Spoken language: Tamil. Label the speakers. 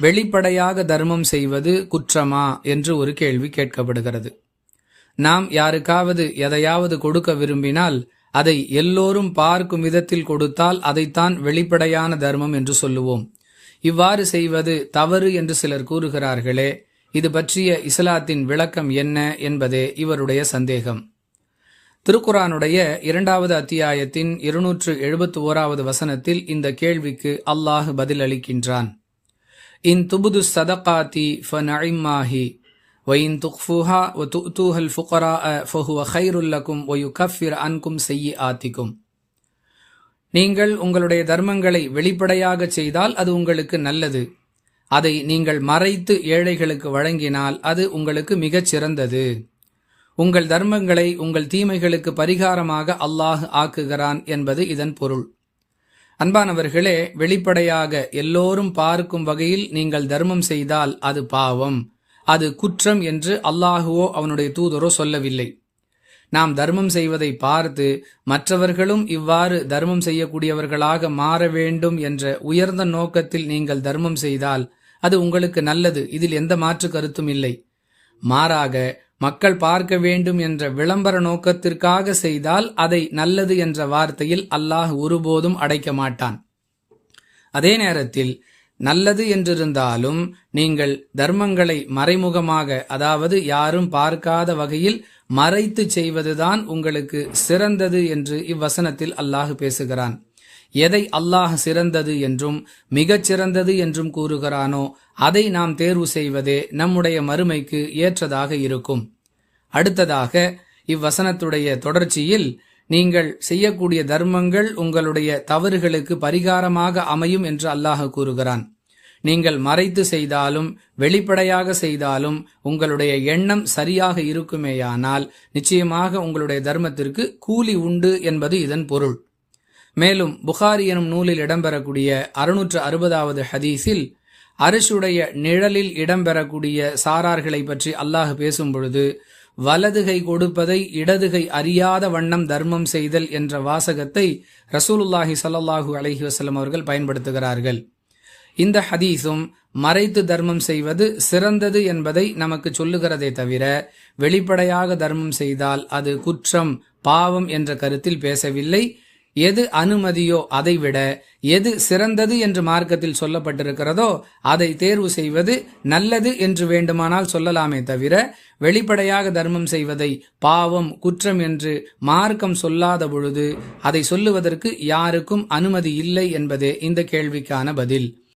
Speaker 1: வெளிப்படையாக தர்மம் செய்வது குற்றமா என்று ஒரு கேள்வி கேட்கப்படுகிறது. நாம் யாருக்காவது எதையாவது கொடுக்க விரும்பினால் அதை எல்லோரும் பார்க்கும் விதத்தில் கொடுத்தால் அதைத்தான் வெளிப்படையான தர்மம் என்று சொல்லுவோம். இவ்வாறு செய்வது தவறு என்று சிலர் கூறுகிறார்களே இது பற்றிய இஸ்லாத்தின் விளக்கம் என்ன என்பதே இவருடைய சந்தேகம். திருக்குரானுடைய இரண்டாவது அத்தியாயத்தின் இருநூற்று எழுபத்து ஓராவது வசனத்தில் இந்த கேள்விக்கு அல்லாஹ் பதிலளிக்கின்றான். இன் துபுது சதகாத்தி ஃபநஇம்மாஹி وإن تخفوها وتؤتوها الفقراء فهو خير لكم ويكفر عنكم سيئاتكم நீங்கள் உங்களுடைய தர்மங்களை வெளிப்படையாக செய்தால் அது உங்களுக்கு நல்லது அதை நீங்கள் மறைத்து ஏழைகளுக்கு வழங்கினால் அது உங்களுக்கு மிகச் சிறந்தது உங்கள் தர்மங்களை உங்கள் தீமைகளுக்கு பரிகாரமாக அல்லாஹ் ஆக்குகிறான் என்பது இதன் பொருள் அன்பானவர்களே வெளிப்படையாக எல்லோரும் பார்க்கும் வகையில் நீங்கள் தர்மம் செய்தால் அது பாவம். அது குற்றம் என்று அல்லாஹுவோ அவனுடைய தூதரோ சொல்லவில்லை. நாம் தர்மம் செய்வதை பார்த்து மற்றவர்களும் இவ்வாறு தர்மம் செய்யக்கூடியவர்களாக மாற வேண்டும் என்ற உயர்ந்த நோக்கத்தில் நீங்கள் தர்மம் செய்தால் அது உங்களுக்கு நல்லது. இதில் எந்த மாற்று கருத்தும் இல்லை. மாறாக மக்கள் பார்க்க வேண்டும் என்ற விளம்பர நோக்கத்திற்காக செய்தால் அதை நல்லது என்ற வார்த்தையில் அல்லாஹ் ஒருபோதும் அடைக்க மாட்டான். அதே நேரத்தில் நல்லது என்றிருந்தாலும் நீங்கள் தர்மங்களை மறைமுகமாக அதாவது யாரும் பார்க்காத வகையில் மறைத்து செய்வதுதான் உங்களுக்கு சிறந்தது என்று இவ்வசனத்தில் அல்லாஹ் பேசுகிறான். எதை அல்லாஹ் சிறந்தது என்றும் மிகச் சிறந்தது என்றும் கூறுகிறானோ அதை நாம் தேர்வு செய்வதே நம்முடைய மறுமைக்கு ஏற்றதாக இருக்கும். அடுத்ததாக இவ்வசனத்துடைய தொடர்ச்சியில் நீங்கள் செய்யக்கூடிய தர்மங்கள் உங்களுடைய தவறுகளுக்கு பரிகாரமாக அமையும் என்று அல்லாஹ் கூறுகிறான். நீங்கள் மறைத்து செய்தாலும் வெளிப்படையாக செய்தாலும் உங்களுடைய எண்ணம் சரியாக இருக்குமேயானால் நிச்சயமாக உங்களுடைய தர்மத்திற்கு கூலி உண்டு என்பது இதன் பொருள். மேலும் புகாரி எனும் நூலில் இடம்பெறக்கூடிய அறுநூற்று அறுபதாவது ஹதீஸில் அரிசுடைய நிழலில் இடம்பெறக்கூடிய சாரார்களை பற்றி அல்லாஹ் பேசும் பொழுது வலதுகை கொடுப்பதை இடதுகை அறியாத வண்ணம் தர்மம் செய்தல் என்ற வாசகத்தை ரசூலுல்லாஹி சல்லாஹூ அலஹி வசலம் அவர்கள் பயன்படுத்துகிறார்கள். இந்த ஹதீஸும் மறைத்து தர்மம் செய்வது சிறந்தது என்பதை நமக்கு சொல்லுகிறதே தவிர வெளிப்படையாக தர்மம் செய்தால் அது குற்றம் பாவம் என்ற கருத்தில் பேசவில்லை. எது அனுமதியோ அதைவிட எது சிறந்தது என்று மார்க்கத்தில் சொல்லப்பட்டிருக்கிறதோ அதை தேர்வு செய்வது நல்லது என்று வேண்டுமானால் சொல்லலாமே தவிர வெளிப்படையாக தர்மம் செய்வதை பாவம் குற்றம் என்று மார்க்கம் சொல்லாத பொழுது அதை சொல்லுவதற்கு யாருக்கும் அனுமதி இல்லை என்பதே இந்த கேள்விக்கான பதில்.